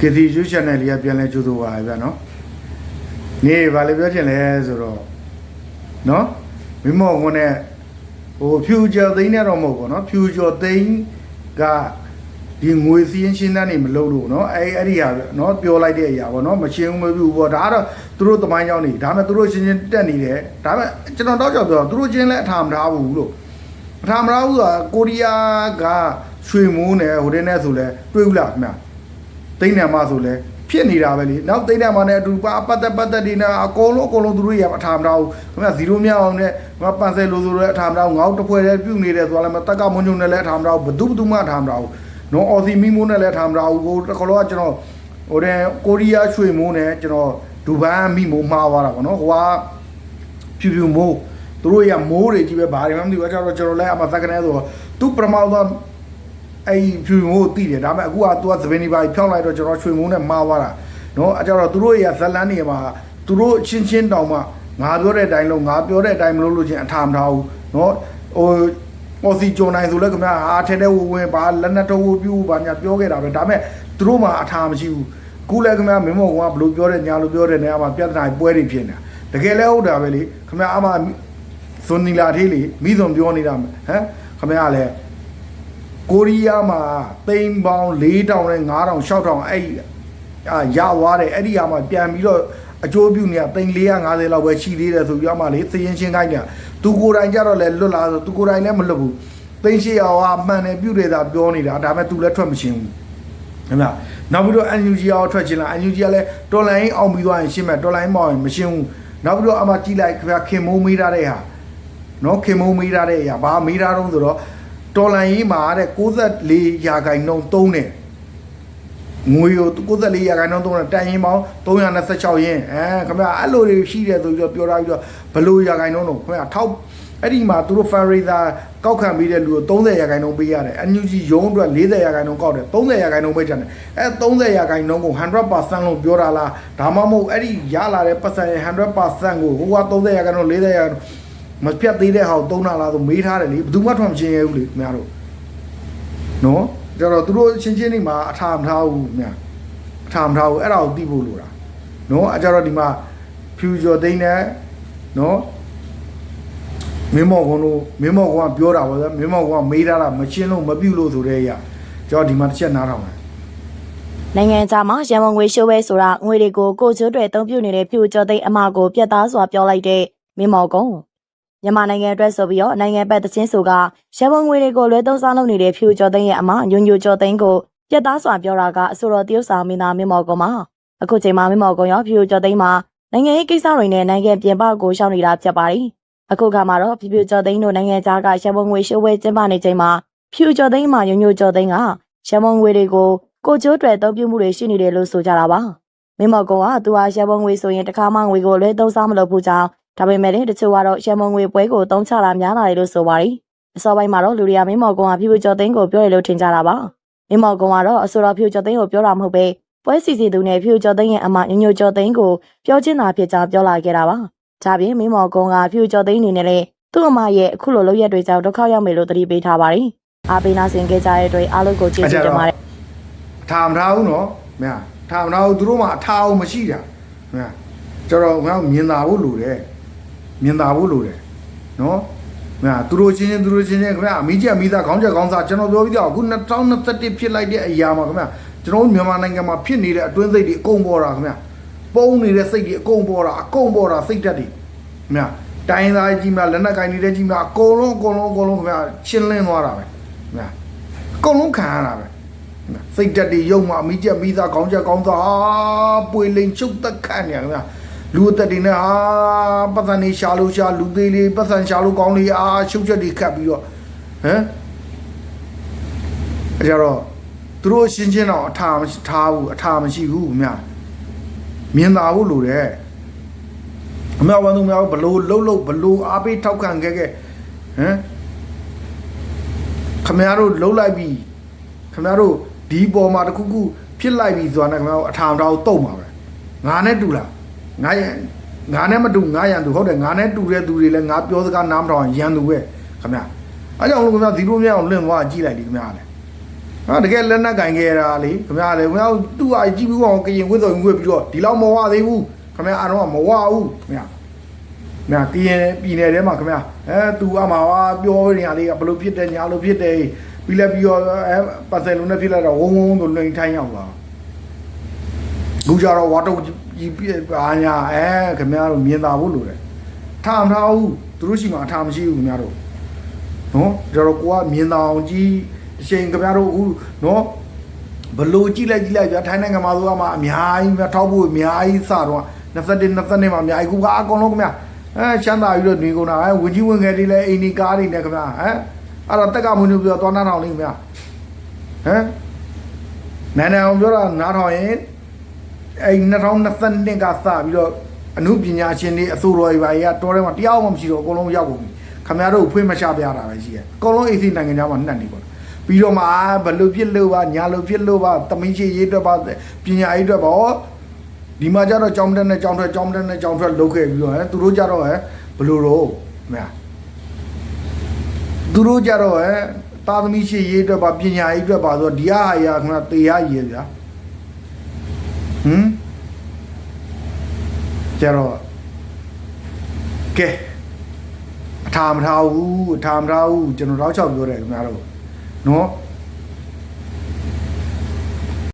ကတိယူချန်နယ်လေးကပြန်လဲကျိုးတော့ပါဗျာနော်နေဘာလဲပြောချင်လဲဆိုတော့နော်မိမောကနဲ့ဟိုဖြူကျော်သိန်းနဲ့တော့မဟုတ်ဘူးနော်ဖြူကျော်သိန်းကဒီငွေစည်းရင်းရှင်းတန်းနေမလုပ်လို့နော်အဲအဲ့ဒီဟာနော်ပြောလိုက်တဲ့အရာပေါ့နော်မရှင်းဘူးမပြဘူးပေါ့ဒါကတော့သူတို့တမိုင်းကြောင်းနေဒါပေမဲ့သူတို့ရှင်းရှင်းတက်နေတယ်ဒါပေမဲ့ကျွန်တော်တော့ကြောက်ပြောသူတို့ချင်းလည်းအထာမထားဘူးလို့ပထမရာဦးကကိုရီးယားကရွှေမိုးနဲ့ဟိုတင်းနဲ့ဆိုလဲတွေ့ဘူးလားခင်ဗျ တိမ့်နံမဆိုလဲဖြစ်နေတာပဲလေနောက်တိမ့်နံမနဲ့အတူပါပတ်သက်ပတ်သက်ဒီနာအကုန်လုံးအကုန်လုံးသူတို့ရအထာမထားဘူးခင်ဗျဇီရိုမြောက်အောင်နဲ့ငါပန်ဆယ်လိုဆိုလဲအထာမထားဘူးငါတို့တစ်ဖွဲ့တည်းပြုတ်နေတယ်ဆိုတာလည်းမတက်ကမွန်ညုံနဲ့လည်းအထာမထားဘူးဘသူဘသူမှအထာမထားဘူးနော်အော်စီမီမိုးနဲ့လည်းအထာမထားဘူးကိုတစ်ခါတော့ကျွန်တော်ဟိုတဲ့ကိုရီးယားရွှေမိုးနဲ့ကျွန်တော်ဒူဘန်မီမိုးမှားသွားတာပေါ့နော်ဟိုကဖြူဖြူမိုးသူတို့ရမိုးတွေကြီးပဲဘာတွေမှမသိဘူးအကြတော့ကျွန်တော်လည်းအမသက်ကနေဆိုတော့သူပရမောက်တော့ အဲ့ဖြူဖြူမိုးကိုသိတယ်ဒါပေမဲ့အခုကသူကသပင်းဒီပါဖြောင်းလိုက်တော့ကျွန်တော်ရွှေမိုးနဲ့မှားသွားတာနော်အကြတော့သူတို့ရဇလန်းနေမှာသူတို့ချင်းချင်းတောင်မှငါပြောတဲ့အတိုင်းလို့ငါပြောတဲ့အတိုင်းမလုပ်လို့ချင်းအထာမထားဘူးနော်ဟိုအော်စီဂျွန်နိုင်ဆိုလဲခင်ဗျာအားထဲတဲ့ဝဝင်ပါလက်နက်တော့ပြူပါညာပြောခဲ့တာပဲဒါပေမဲ့သူတို့မှအထာမရှိဘူးအခုလဲခင်ဗျာမင်းမောကဘလို့ပြောတဲ့ညာလို့ပြောတဲ့နေရာမှာပြဿနာပွဲတွေဖြစ်နေတာတကယ်လဲဟုတ်တာပဲလေခမရအမဇွန်နီလာသေးလေမိဇွန်ပြောနေတာဟမ်ခမရလည်း ကိုရီးယားမှာတိမ်ပေါင်း4000နဲ့9000 6000အဲ့အာရသွားတယ်အဲ့ဒီအမှာပြန်ပြီးတော့အကျိုးပြုနေတာတိမ်450လောက်ပဲရှိသေးတယ်ဆိုပြီးအမှလေသရင်ချင်းခိုင်းနေတာသူကိုယ်တိုင်ကြတော့လဲလွတ်လာဆိုသူကိုယ်တိုင်လည်းမလွတ်ဘူးတိမ်800ဟာမှန်တယ်ပြုတယ်သာပြောနေတာဒါပေမဲ့သူလည်းထွက်မရှင်းဘူးခင်ဗျနောက်ပြီးတော့ NUG ရောထွက်ချင်လား NUG ကလည်းတော်လိုင်းအောင်ပြီးသွားရင်ရှင်းမယ်တော်လိုင်းမအောင်ရင်မရှင်းဘူးနောက်ပြီးတော့အမှကြည့်လိုက်ခင်ဗျခင်မိုးမေးထားတဲ့ဟာနော်ခင်မိုးမေးထားတဲ့အရာဘာမေးထားတော့ဆိုတော့ တော်လိုင်းကြီးမှာတဲ့64ရာခိုင်နှုန်းသုံးတယ်ငွေကို64ရာခိုင်နှုန်းသုံးတယ်တန်ရင်ပေါင်း326ရင်းအဲခင်ဗျအဲ့လိုတွေရှိတယ်ဆိုပြီးတော့ပြောထားပြီးတော့ဘလို့ရာခိုင်နှုန်းတော့ခင်ဗျထောက်အဲ့ဒီမှာသူတို့ fundraiser ကောက်ခံပေးတဲ့လူကို30ရာခိုင်နှုန်းပေးရတယ် NUG ရုံးအတွက်40ရာခိုင်နှုန်းကောက်တယ်30ရာခိုင်နှုန်းပေးချင်တယ်အဲ30ရာခိုင်နှုန်းကို100%လို့ပြောတာလားဒါမှမဟုတ်အဲ့ဒီရလာတဲ့ပတ်စံရဲ့100%ကိုဟိုက30ရာခိုင်နှုန်း40ရာခိုင်နှုန်း မပြတ်သေးတဲ့ဟာကိုသုံးတာလားဆိုမေးထားတယ်လေဘယ်သူမှထွက်မချင်းရဘူးလေခင်ဗျားတို့နော်ကြတော့သူတို့ချင်းချင်းနေမှာအထာမထားဘူးခင်ဗျာအထာမထားဘူးအဲ့ဒါကိုသိဖို့လိုတာနော်အကြတော့ဒီမှာ future သိန်းနဲ့နော်မင်းမော်ကွန်တို့မင်းမော်ကွန်ကပြောတာပါဗျာမင်းမော်ကွန်ကမေးထားတာမရှင်းလို့မပြုတ်လို့ဆိုတဲ့အရာကျွန်တော်ဒီမှာတစ်ချက်နားထောင်တယ်နိုင်ငံခြားမှာရန်ကုန်ငွေရှိုးပဲဆိုတာငွေတွေကိုကိုကျိုးတွေအသုံးပြုနေတဲ့ဖြူကျော်သိန်းအမကိုပြတ်သားစွာပြောလိုက်တဲ့မင်းမော်ကုန်း မြန်မာနိုင်ငံအတွက်ဆိုပြီးတော့နိုင်ငံပတ်တချင်းဆိုကရန်ကုန်ငွေတွေကိုလွဲသုံးစားလုပ်နေတဲ့ဖြူကျော်သိန်းရဲ့အမညွညွကျော်သိန်းကိုပြတ်သားစွာပြောတာကအဆိုတော်တရုတ်ဆောင်မင်းသားမင်းမော်ကုန်းမှာအခုချိန်မှာမင်းမော်ကုန်းရောဖြူကျော်သိန်းမှာနိုင်ငံရေးကိစ္စတွေနဲ့နိုင်ငံပြင်ပကိုရှောင်နေတာဖြစ်ပါတယ်အခုခါမှာတော့ဖြူဖြူကျော်သိန်းတို့နိုင်ငံခြားကရန်ကုန်ငွေရှိုးပဲကျင်းပနေချိန်မှာဖြူကျော်သိန်းမှာညွညွကျော်သိန်းကရန်ကုန်ငွေတွေကိုကိုကျိုးတွေအသုံးပြုမှုတွေရှိနေတယ်လို့ဆိုကြတာပါမင်းမော်ကုံကသူဟာရန်ပုံငွေဆိုရင်တစ်ခါမှငွေကိုလွဲသုံးစားမလုပ်ဘူးကြောင်း ဒါပေမဲ့လည်းတချို့ကတော့ရန်ပုံငွေပွဲကိုသုံးချတာများလာတယ်လို့ဆိုပါတယ်အစောပိုင်းမှာတော့လူတွေကမင်းမော်ကုံကဖြူဖြူကျော်သိန်းကိုပြောတယ်လို့ထင်ကြတာပါမင်းမော်ကုံကတော့အဆိုတော်ဖြူကျော်သိန်းကိုပြောတာမဟုတ်ပဲပွဲစီစီသူနဲ့ဖြူကျော်သိန်းရဲ့အမညညကျော်သိန်းကိုပြောချင်းတာဖြစ်ကြောင်းပြောလာခဲ့တာပါဒါပြင်မင်းမော်ကုံကဖြူကျော်သိန်းအနေနဲ့လည်းသူ့အမရဲ့အခုလိုလုပ်ရက်တွေကြောင့်ဒုက္ခရောက်မယ်လို့သတိပေးထားပါတယ်အားပေးနာဆင်ခဲ့ကြတဲ့အတွက်အားလုံးကိုကျေးဇူးတင်ပါတယ်အထာမထားဘူးနော်မင်းအထာမထားဘူးသူတို့မှအထာအောင်မရှိတာမင်းကျွန်တော်ငါမြင်သာဖို့လိုတယ် မြင်သာဖို့လိုတယ်နော်မင်းသူတို့ချင်းချင်းသူတို့ချင်းချင်းခင်ဗျအမိချက်မိသားခေါင်းချက်ခေါင်းစားကျွန်တော်ပြောပြီးတော့အခု2021ဖြစ်လိုက်တဲ့အရာမှာခင်ဗျကျွန်တော်မြန်မာနိုင်ငံမှာဖြစ်နေတဲ့အတွင်းစိတ်တွေအကုန်ပေါ်တာခင်ဗျပုံနေတဲ့စိတ်တွေအကုန်ပေါ်တာအကုန်ပေါ်တာစိတ်ဓာတ်တွေခင်ဗျတိုင်းသားကြီးများလက်နက်ကင်နေတဲ့ကြီးများအကုန်လုံးအကုန်လုံးအကုန်လုံးခင်ဗျရှင်းလင်းသွားတာပဲခင်ဗျအကုန်လုံးခံရတာပဲစိတ်တက်တွေရုံမှအမိချက်မိသားခေါင်းချက်ခေါင်းသားအာပွေလိန်ချုပ်တက်ခန့်နေရခင်ဗျာ လူအသက်တွေနဲ့အာပတ်စံနေရှာလို့ရှာလူသေးလေးပတ်စံရှာလို့ကောင်းလေးအာရှုပ်ချက်တွေခတ်ပြီးတော့ဟမ်အဲကြတော့သူတို့ရှင်းချင်းတော့အထာမရှိထားဘူးအထာမရှိဘူးခင်ဗျာမြင်သာဖို့လိုတယ်အမေဝန်သူများဘလို့လှုပ်လှုပ်ဘလို့အားပေးထောက်ခံခဲ့ခဲ့ဟမ်ခမရတို့လှုပ်လိုက်ပြီးခင်ဗျားတို့ဒီပေါ်မှာတစ်ခုခုဖြစ်လိုက်ပြီဆိုတာနဲ့ခင်ဗျားတို့အထာတော်တုတ်မှာပဲငါနဲ့တူလား ငါရန်ငါနဲ့မတူငါရန်သူဟုတ်တယ်ငါနဲ့တူတဲ့သူတွေလည်းငါပြောစကားနားမထောင်ရန်သူပဲခင်ဗျာအဲကြောင့်လို့ခင်ဗျာဒီလိုမျိုးအောင်လင့်သွားကြည့်လိုက်လေခင်ဗျာလေဟဟာတကယ်လက်နက်ကင်ခဲ့တာလေခင်ဗျာလေခင်ဗျာသူ့ဟာကြည့်ပြီးတော့ကရင်ဝစ်စုံဝစ်ပြီးတော့ဒီလောက်မဝသေးဘူးခင်ဗျာအားတော့မဝဘူးခင်ဗျာခင်ဗျာကရင်ပြည်နယ်ထဲမှာခင်ဗျာအဲသူအမှားပြောနေရလေးကဘလို့ဖြစ်တယ်ညာလို့ဖြစ်တယ်ပြီးလက်ပြီးတော့အဲပတ်စယ်လုံးနဲ့ဖြစ်လိုက်တော့ဝုံဝုံဆိုလိန်ထိုင်းရောက်လာ လူကြတော့ဝါတော့ကြီးပြအာညာအဲခင်ဗျားတို့မြင်သာဖို့လိုတယ်ထားမထားဘူးသူတို့ရှိမှအထားမရှိဘူးခင်ဗျားတို့နော်ကျွန်တော်ကိုကမြင်တောင်ကြီးအချိန်ခင်ဗျားတို့အခုနော်ဘလို့ကြည့်လိုက်ကြည့်လိုက်ဗျာထိုင်းနိုင်ငံမှာဆိုမှအများကြီးများထောက်ဖို့အများကြီးစတော့21 22မှာအများကြီးခုကအကုန်လုံးခင်ဗျာအဲချမ်းသာပြီးတော့နေကုန်တာအဲဝင်ကြီးဝင်ငယ်တွေလည်းအိမ်ဒီကားတွေနဲ့ခင်ဗျာဟမ်အဲ့တော့တက်ကမွေးလို့ပြောသွားနားထောင်လေးခင်ဗျာဟမ်နန်းနန်းအောင်ပြောတာနားထောင်ရင် အဲ2022ကစပြီးတော့အမှုပညာရှင်တွေအစိုးရတွေပါကြီးကတော်ထဲမှာတရားမှမရှိတော့အကုန်လုံးရောက်ကုန်ပြီခင်ဗျားတို့ဖွင့်မချပြတာပဲရှိရဲ့အကုန်လုံး AC နိုင်ငံသားမှာနှံ့နေပါပြီးတော့မှဘလို့ဖြစ်လို့ပါညာလို့ဖြစ်လို့ပါတမင်းရှိရေးအတွက်ပါပညာရေးအတွက်ပါဟောဒီမှာကျတော့ကြောင်းတက်နဲ့ကြောင်းထွက်ကြောင်းတက်နဲ့ကြောင်းထွက်လုပ်ခဲ့ပြီးတော့ဟဲ့သူတို့ကြတော့ဟဲ့ဘလို့တော့မလားသူတို့ကြတော့ဟဲ့တာသမီရှိရေးအတွက်ပါပညာရေးအတွက်ပါဆိုတော့ဒီဟာရာခင်ဗျာတေရရေးဗျာ ဟမ်ကြတော့ကဲအထာမထားဘူးအထာမထားဘူးကျွန်တော်တော့ချောက်ပြောတယ်ခင်ဗျားတို့နော်